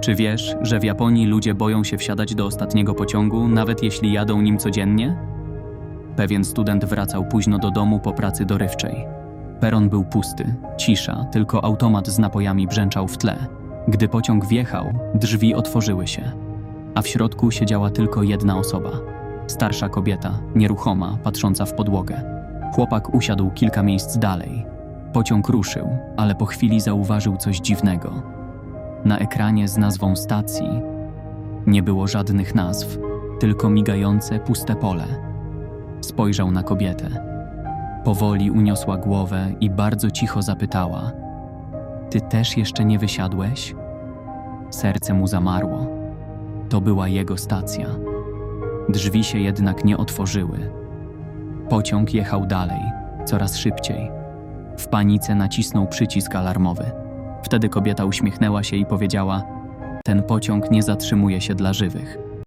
Czy wiesz, że w Japonii ludzie boją się wsiadać do ostatniego pociągu, nawet jeśli jadą nim codziennie? Pewien student wracał późno do domu po pracy dorywczej. Peron był pusty, cisza, tylko automat z napojami brzęczał w tle. Gdy pociąg wjechał, drzwi otworzyły się, a w środku siedziała tylko jedna osoba. Starsza kobieta, nieruchoma, patrząca w podłogę. Chłopak usiadł kilka miejsc dalej. Pociąg ruszył, ale po chwili zauważył coś dziwnego. Na ekranie z nazwą stacji nie było żadnych nazw, tylko migające puste pole. Spojrzał na kobietę. Powoli uniosła głowę i bardzo cicho zapytała: Ty też jeszcze nie wysiadłeś? Serce mu zamarło. To była jego stacja. Drzwi się jednak nie otworzyły. Pociąg jechał dalej, coraz szybciej. W panice nacisnął przycisk alarmowy. Wtedy kobieta uśmiechnęła się i powiedziała: Ten pociąg nie zatrzymuje się dla żywych.